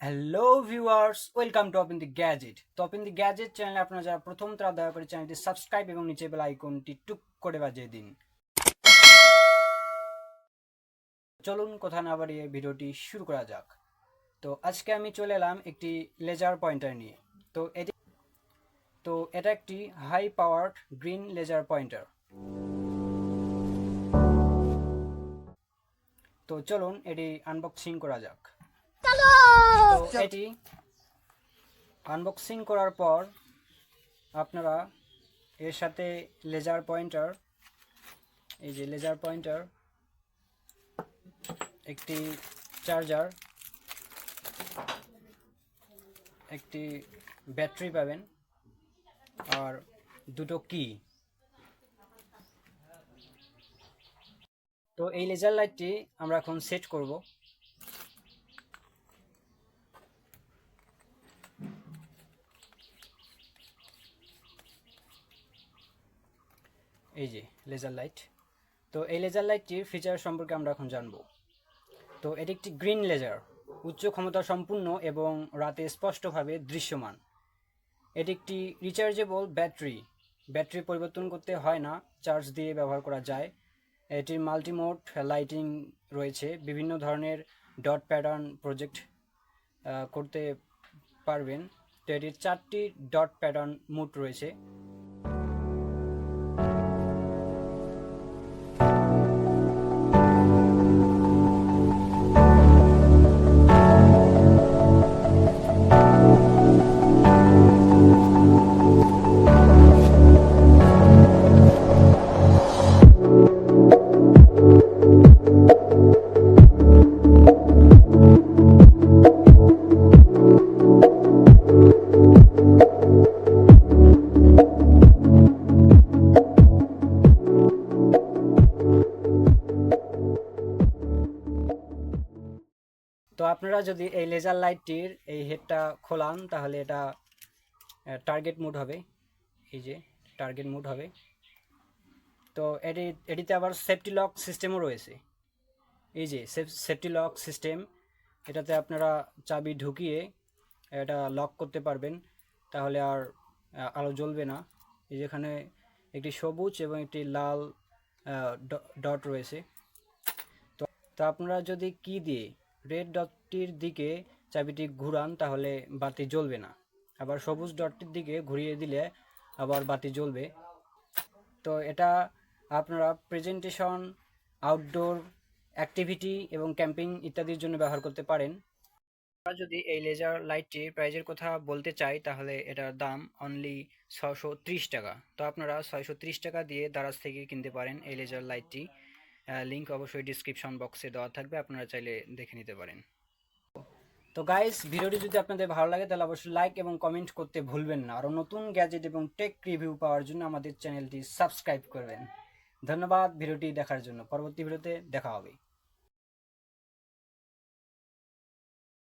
Hello viewers, welcome to open the gadget. তো open the gadget চ্যানেলে আপনারা যারা প্রথম, তারা দয়া করে চ্যানেলটি সাবস্ক্রাইব এবং নিচে বেল আইকনটি টুক করে বাজিয়ে দিন। চলুন কথা না বাড়িয়ে ভিডিওটি শুরু করা যাক। তো আজকে আমি চলে এলাম একটি লেজার পয়েন্টার নিয়ে। তো এটি, তো এটা একটি high powered green laser pointer. তো চলুন এটি আনবক্সিং করা যাক। এটি আনবক্সিং করার পর আপনারা এর সাথে লেজার পয়েন্টার এই যে লেজার পয়েন্টার একটি চার্জার একটি ব্যাটারি পাবেন, আর দুটো কি তো এই লেজার লাইটটি আমরা এখন সেট করব। এই যে লেজার লাইট তো এই লেজার লাইটটির ফিচার সম্পর্কে আমরা এখন জানব। তো এটি একটি গ্রিন লেজার উচ্চ ক্ষমতা সম্পূর্ণ এবং রাতে স্পষ্টভাবে দৃশ্যমান। এটি একটি রিচার্জেবল ব্যাটারি ব্যাটারি পরিবর্তন করতে হয় না চার্জ দিয়ে ব্যবহার করা যায়। এটির মাল্টিমোড লাইটিং রয়েছে, বিভিন্ন ধরনের ডট প্যাটার্ন প্রজেক্ট করতে পারবেন। তো এটির চারটি ডট প্যাটার্ন মুড রয়েছে। তো আপনারা যদি এই লেজার লাইটটির এই হেডটা খোলান, তাহলে এটা টার্গেট মুড হবে। এই যে টার্গেট মুড হবে। তো এটি, এটিতে আবার সেফটি লক সিস্টেমও রয়েছে। এই যে সেফটি লক সিস্টেম এটাতে আপনারা চাবি ঢুকিয়ে এটা লক করতে পারবেন। তাহলে আর আলো জ্বলবে না। এই যেখানে একটি সবুজ এবং একটি লাল ডট রয়েছে। তো আপনারা যদি কি দিয়ে রেড ডটটির দিকে চাবিটি ঘুরান, তাহলে বাতি জ্বলবে না। আবার সবুজ ডটটির দিকে ঘুরিয়ে দিলে আবার বাতি জ্বলবে। তো এটা আপনারা প্রেজেন্টেশন আউটডোর অ্যাক্টিভিটি এবং ক্যাম্পিং ইত্যাদির জন্য ব্যবহার করতে পারেন। আমরা যদি এই লেজার লাইটটির প্রাইজের কথা বলতে চাই, তাহলে এটার দাম অনলি ছশো টাকা। তো আপনারা ছয়শো ত্রিশ টাকা দিয়ে দারাজ থেকে কিনতে পারেন এই লেজার লাইটটি লিঙ্ক অবশ্যই ডিসক্রিপশন বক্সে দেওয়া থাকবে, আপনারা চাইলে দেখে নিতে পারেন। তো গাইস ভিডিওটি যদি আপনাদের ভালো লাগে, তাহলে অবশ্যই লাইক এবং কমেন্ট করতে ভুলবেন না। আরও নতুন গ্যাজেট এবং টেক রিভিউ পাওয়ার জন্য আমাদের চ্যানেলটি সাবস্ক্রাইব করবেন। ধন্যবাদ ভিডিওটি দেখার জন্য। পরবর্তী ভিডিওতে দেখা হবে।